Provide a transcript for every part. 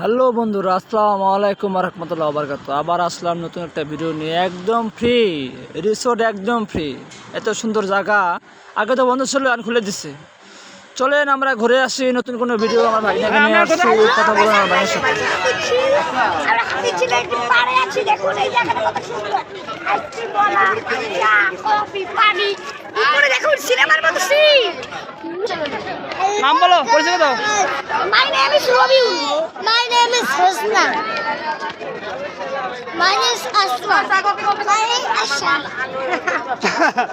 Hello বন্ধুরা আসসালামু আলাইকুম রহমতুল্লাহ বারকাত আবার আসলাম নতুন একটা ভিডিও নিয়ে। একদম ফ্রি রিসোর্ট একদম ফ্রি এত সুন্দর জায়গা। আগে তো বন্ধ ছিল আর খুলে দিচ্ছে চলেন আমরা ঘুরে আসি নতুন কোনো ভিডিও আমার ভাইনাকে নিয়ে আসছি কথা বলব আমার ভাইয়ের সাথে। আমরা হাতি ছিলে একটু পাড়ে আছি দেখুন এই জায়গাটা কত সুন্দর আইসক্রিম বলা কফি পানি উপরে দেখুন সিনেমার মতো সিন নাম বলো পরিচয় দাও। মাই নেম ইজ রবিউল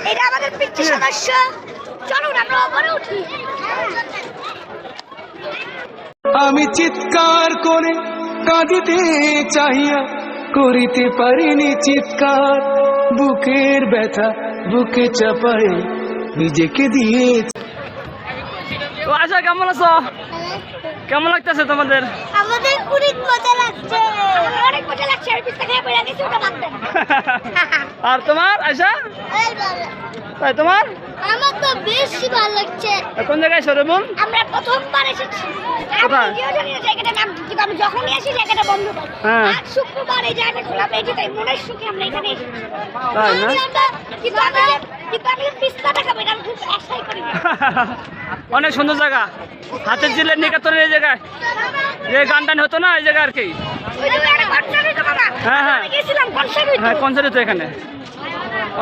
এটা আমাদের পিচ্ছি সদস্য চলুন আমরা উঠি আমি চিৎকার করে কাঁদিতে চাহিয়া করিতে পারিনি চিৎকার। বুকের ব্যথা বুকে চাপায় নিজেকে দিয়ে আশা কেমন আছো? কেমন লাগতেছে তোমাদের? আমাদের অনেক মজা লাগছে। আমার অনেক মজা লাগছে আমি পিস্তা খেয়ে পড়ে গেছি ওটা বাদ দেন। আর তোমার আশা তাই তোমার? আমার তো বেশি ভালো লাগছে। কোন জায়গায় সরেবুল আমরা প্রথমবার এসেছি। কোথায়? জায়গাটার নাম কি, কিন্তু আমি যখনই আসি জায়গাটা বন্ধ হ্যাঁ। আজ শুক্রবার এই জায়গাটা খোলা পেয়েছি তাই মনের সুখে আমরা এখানে এসেছি। তাই না? কিন্তু আমি অনেক সুন্দর জায়গা। হাতের জিলের নিকাতনের এই জায়গায়। যে গান টান হতো না এই জায়গা আর কি? হ্যাঁ, হ্যাঁ। হ্যাঁ কনসার্ট তো এখানে।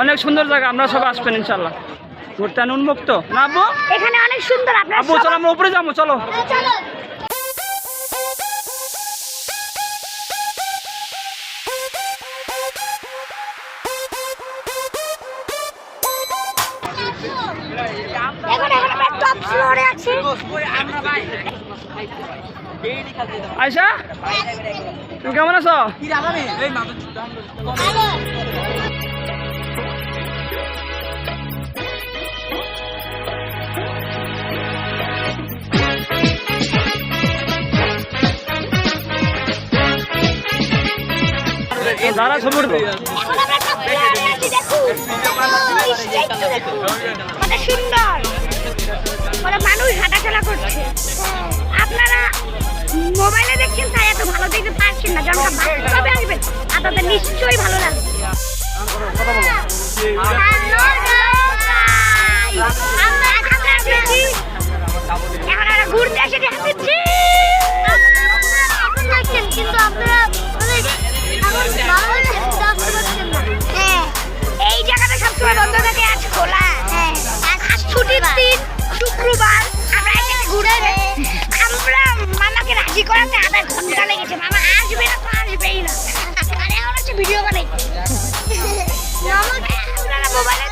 অনেক সুন্দর জায়গা আমরা সব আসবেন ইনশাল্লাহ ঘুরতে উন্মুক্ত। না আব্বু? এখানে অনেক সুন্দর আব্বু চলো আমরা উপরে যাব চলো। ফ্লোরে আয়সা তুমি কেমন আছো? দাঁড়া ছবি উঠবো নিশ্চয়ই ভালো লাগবে। খোলা হ্যাঁ শুক্রবার আমরা ঘুরে মামাকে রাজি করাতে আধা ঘণ্টা লেগেছে মামা আসবে না তো আসবেই না। আর এখন হচ্ছে ভিডিও বানাই। মোবাইলে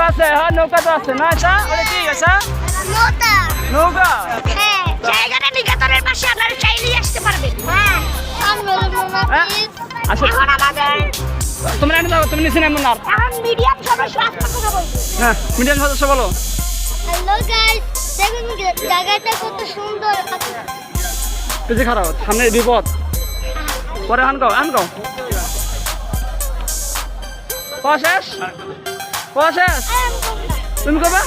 নৌকা আছে হ্যাঁ নৌকা তো আছে। না আচ্ছা ওটা কি আছে নৌকা। হ্যাঁ। জায়গাটা নিকেতনের পাশে আপনারা চাইলেই আসতে পারবেন। হ্যাঁ। হ্যাঁ এখন আমাদের তোমরা এনে তুমি নিচে নেমন আর এখন মিডিয়াম সদস্য আসতে কথা বলব হ্যাঁ মিডিয়াম সদস্য বলো। হ্যালো গাইস দেখুন জায়গাটা কত সুন্দর। কিছু খারাপ সামনে বিপদ। পরে শেষ? কওয়া শেষ তুমি কবে?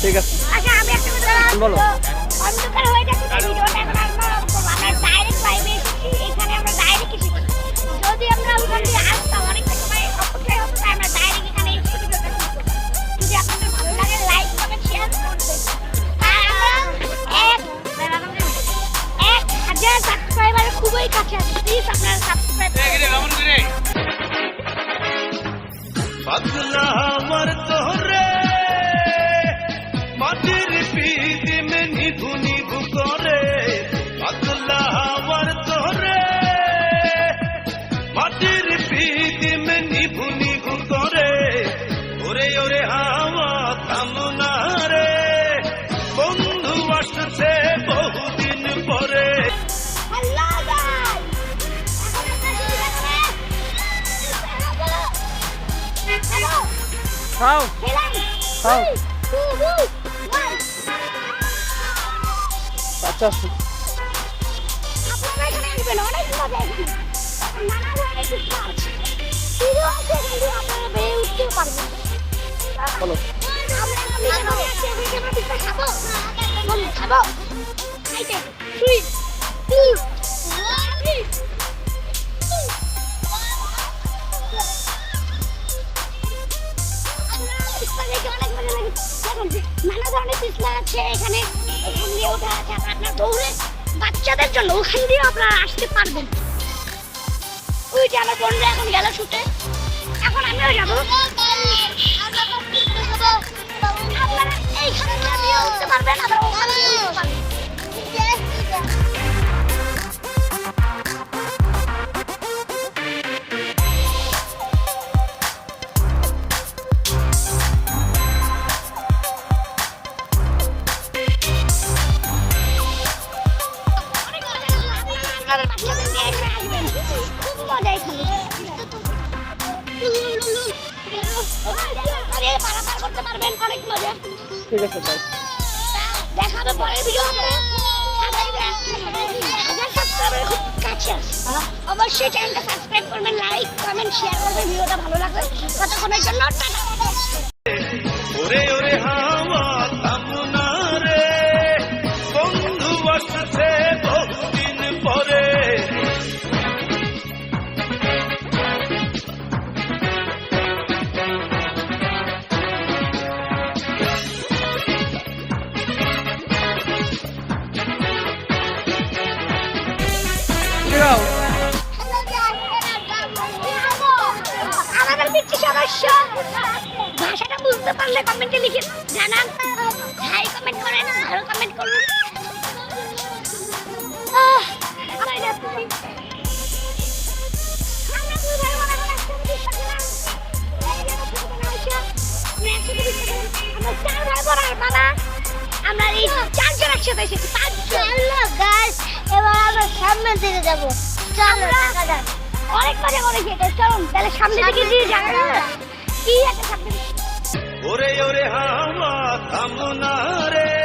ঠিক আছে আচ্ছা আমি একটা কথা বলো। Abdullah বেয়ে উঠতেও পারবেন বলো খাব খাব নানা ধরনের পিছলা আছে, এখানে, এখান দিয়ে ওঠা আছে আপনার দৌড়ে বাচ্চাদের জন্য ওখান দিয়ে আপনারা আসতে পারবেন। ওই যে আমার বোনরা এখন গেল শুটে এখন আমিও যাব। আপনারা এইখানে উঠতে পারবেন আবার ওখানে উঠতে পারবেন। করতে পারবেন, অনেক মজা। ঠিক আছে তাই দেখা হবে পরের ভিডিও আছে। অবশ্যই চ্যানেলটা সাবস্ক্রাইব করবেন লাইক কমেন্ট শেয়ার করবেন ভিডিওটা ভালো লাগবে ততক্ষণের জন্য টাটা ওরে ওরে যাও আমাদের ভাষাটা বুঝতে পারলে কমেন্টে লিখে জানান হাই কমেন্ট করেন ভালো আমার। এই চারজন একসাথে এসেছি, পাঁচজন এবার আমরা সামনে দিকে যাব চলো অনেক মজা করেছি এটা। চলুন তাহলে সামনে দিকে দিয়ে যাবে। কি একটা সামনে ওরে ওরে হাওয়া থামনা রে। বন্ধু আসছে